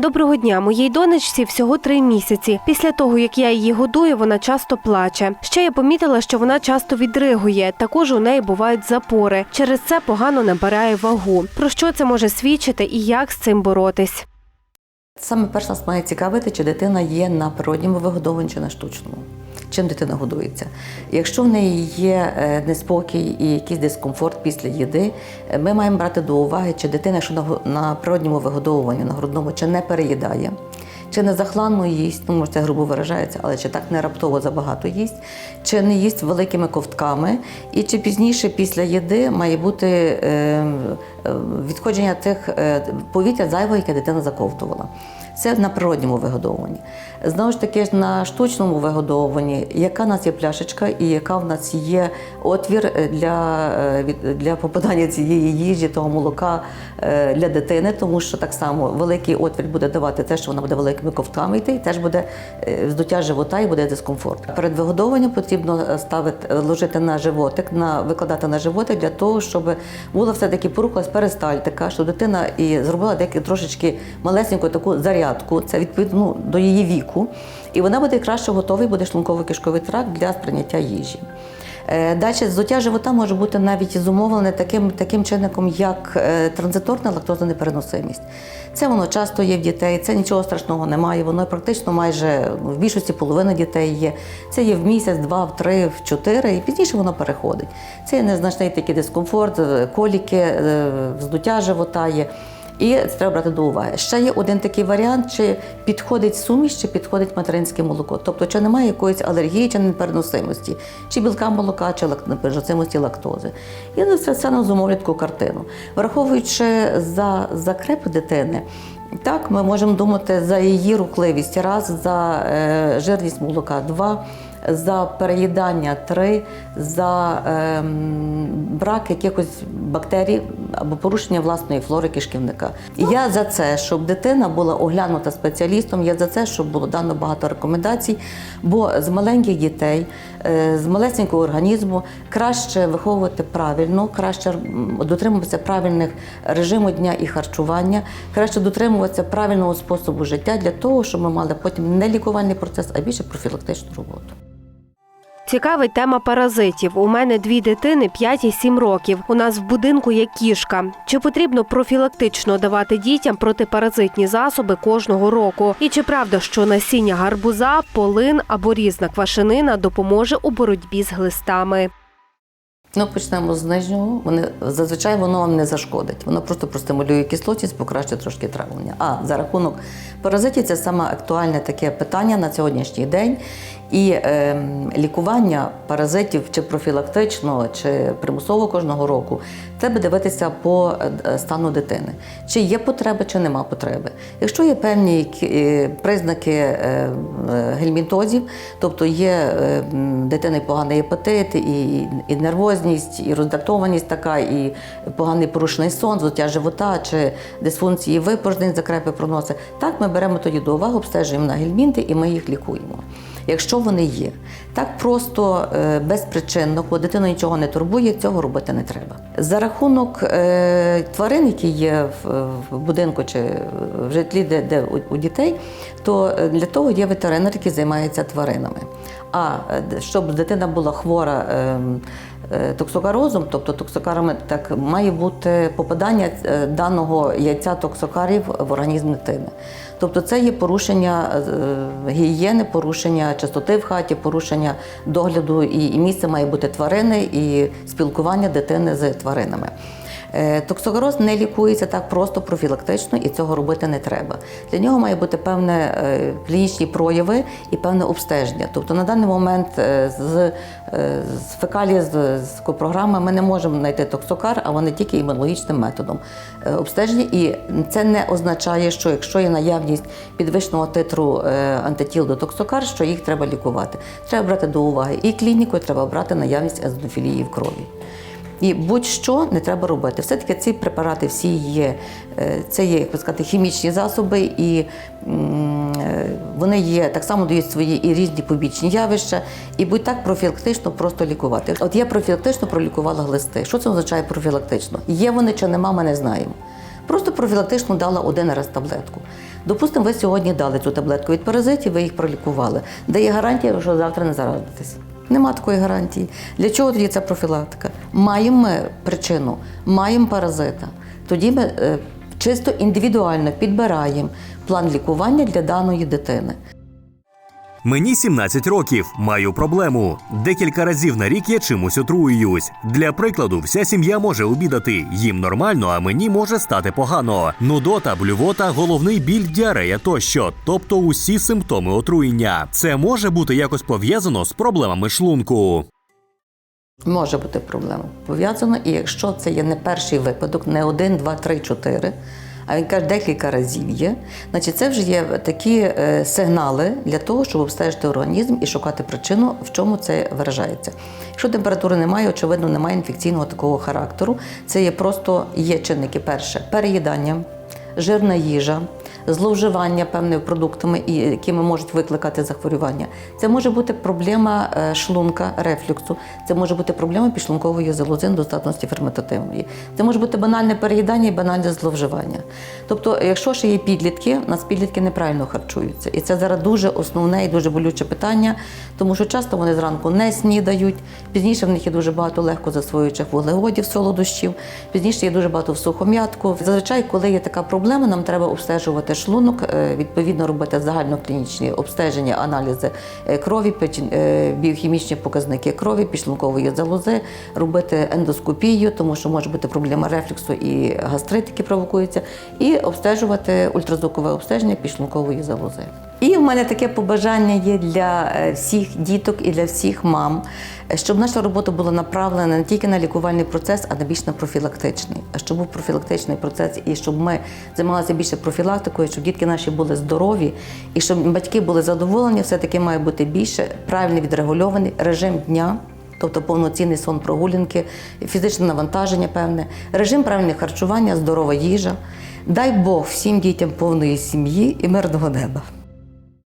Доброго дня, моїй донечці всього три місяці. Після того, як я її годую, вона часто плаче. Ще я помітила, що вона часто відригує. Також у неї бувають запори. Через це погано набирає вагу. Про що це може свідчити і як з цим боротись? Саме перша нас має цікавити, чи дитина є на природньому вигодованні чи на штучному. Чим дитина годується? Якщо в неї є е, неспокій і якийсь дискомфорт після їди, е, ми маємо брати до уваги, чи дитина, якщо на, природньому вигодовуванні, на грудному, чи не переїдає, чи не захланно їсть, ну може це грубо виражається, але чи так не раптово забагато їсть, чи не їсть великими ковтками, і чи пізніше після їди має бути е, е, відходження тих е, повітря зайвого, яке дитина заковтувала. Це на природньому вигодовуванні. Знову ж таки, на штучному вигодовуванні, яка в нас є пляшечка і яка в нас є отвір е, для, е, для попадання цієї їжі, того молока е, для дитини, тому що так само великий отвір буде давати те, що вона буде великими ковтками йти, і теж буде здуття живота і буде дискомфорт. Перед вигодовуванням потрібно ставити, ложити на животик, на, викладати на животик для того, щоб була все-таки порухалась перистальтика, щоб дитина і зробила деякі трошечки малесеньку таку зарядку, це відповідно ну, до її віку, і вона буде краще готовий, буде шлунково-кишковий тракт для сприйняття їжі. Е, Далі здуття живота може бути навіть зумовлене таким, таким чинником, як е, транзиторна лактозонепереносимість. Це воно часто є в дітей, це нічого страшного немає. Воно практично майже ну, в більшості половина дітей є. Це є в місяць, два, в три, в чотири, і пізніше воно переходить. Це є незначний такий дискомфорт, е, коліки, вздуття живота є. І це треба брати до уваги. Ще є один такий варіант, чи підходить суміш, чи підходить материнське молоко. Тобто, чи немає якоїсь алергії чи непереносимості, чи білка молока, чи непереносимості лактози. І це все нам зумовлять таку картину. Враховуючи за закреп дитини, так, ми можемо думати за її рухливість, раз, за е, жирність молока, два, за переїдання, три, за ем, брак якихось бактерій або порушення власної флори кишківника. Я за це, щоб дитина була оглянута спеціалістом, я за це, щоб було дано багато рекомендацій, бо з маленьких дітей, е, з малесенького організму краще виховувати правильно, краще дотримуватися правильних режиму дня і харчування, краще дотримуватися правильного способу життя для того, щоб ми мали потім не лікувальний процес, а більше профілактичну роботу. Цікавить тема паразитів. У мене дві дитини 5 і 7 років. У нас в будинку є кішка. Чи потрібно профілактично давати дітям протипаразитні засоби кожного року? І чи правда, що насіння гарбуза, полин або різна квашенина допоможе у боротьбі з глистами? Ну, почнемо з нижнього. Вони зазвичай воно вам не зашкодить. Воно просто простимулює кислотність, покращить трошки травлення. А за рахунок паразитів це саме актуальне таке питання на сьогоднішній день. І е, лікування паразитів чи профілактично, чи примусово кожного року, треба дивитися по е, стану дитини. Чи є потреби, чи нема потреби. Якщо є певні е, признаки е, гельмінтозів, тобто є е, дитини поганий гепатит, і, і нервозність, і роздратованість така, і поганий порушений сон, зуття живота чи дисфункції випорожнень, закрепи проноси, так ми беремо тоді до уваги, обстежуємо на гельмінти і ми їх лікуємо. Якщо вони є, так просто е, безпричинно, коли дитина нічого не турбує, цього робити не треба. За рахунок е, тварин, які є в, будинку чи в житлі, де, де у, дітей, то е, для того є ветеринар, який займається тваринами. А щоб дитина була хвора. Е, Токсокарозом, тобто токсокарами, так має бути попадання е, даного яйця токсокарів в організм дитини. Тобто це є порушення е, гігієни, порушення чистоти в хаті, порушення догляду і місце має бути тварини і спілкування дитини з тваринами. Е, Токсокароз не лікується так просто профілактично і цього робити не треба. Для нього має бути певне е, клінічні прояви і певне обстеження. Тобто на даний момент е, з, е, з фекалії з, з копрограми ми не можемо знайти токсокар, а вони тільки імунологічним методом е, обстеження. І це не означає, що якщо є наявність підвищеного титру е, антитіл до токсокар, що їх треба лікувати. Треба брати до уваги і клініку, і треба брати наявність езонофілії в крові. І будь-що не треба робити. Все-таки ці препарати всі є, е, це є, як би сказати, хімічні засоби, і е, вони є так само дають свої і різні побічні явища, і будь так профілактично просто лікувати. От я профілактично пролікувала глисти. Що це означає профілактично? Є вони чи нема, ми не знаємо. Просто профілактично дала один раз таблетку. Допустимо, ви сьогодні дали цю таблетку від паразитів, ви їх пролікували. Де є гарантія, що завтра не заразитесь? Нема такої гарантії. Для чого тоді ця профілактика? Маємо ми причину, маємо паразита. Тоді ми е, чисто індивідуально підбираємо план лікування для даної дитини. Мені 17 років, маю проблему. Декілька разів на рік я чимось отруююсь. Для прикладу, вся сім'я може обідати. Їм нормально, а мені може стати погано. Нудота, блювота, головний біль, діарея тощо, тобто усі симптоми отруєння. Це може бути якось пов'язано з проблемами шлунку. Може бути проблема пов'язана, і якщо це є не перший випадок, не один, два, три, чотири, а він каже, декілька разів є, значить це вже є такі е, сигнали для того, щоб обстежити організм і шукати причину, в чому це виражається. Якщо температури немає, очевидно, немає інфекційного такого характеру. Це є просто є чинники перше переїдання, жирна їжа. Зловживання певними продуктами, якими можуть викликати захворювання. Це може бути проблема е, шлунка, рефлюксу, це може бути проблема підшлункової залози, недостатності ферментативної. Це може бути банальне переїдання і банальне зловживання. Тобто, якщо ще є підлітки, у нас підлітки неправильно харчуються. І це зараз дуже основне і дуже болюче питання, тому що часто вони зранку не снідають, пізніше в них є дуже багато легко засвоюючих вуглеводів, солодощів, пізніше є дуже багато в сухом'ятку. Зазвичай, коли є така проблема, нам треба обстежувати шлунок, е, відповідно робити загальноклінічні обстеження, аналізи е, крові, е, біохімічні показники крові, підшлункової залози, робити ендоскопію, тому що може бути проблема рефлюксу і гастрит, які провокуються, і обстежувати ультразвукове обстеження підшлункової залози. І в мене таке побажання є для е, всіх діток і для всіх мам, щоб наша робота була направлена не тільки на лікувальний процес, а на більш на профілактичний. А щоб був профілактичний процес, і щоб ми займалися більше профілактикою, щоб дітки наші були здорові, і щоб батьки були задоволені, все-таки має бути більше правильно відрегульований режим дня. Тобто повноцінний сон прогулянки, фізичне навантаження певне, режим правильного харчування, здорова їжа. Дай Бог всім дітям повної сім'ї і мирного неба.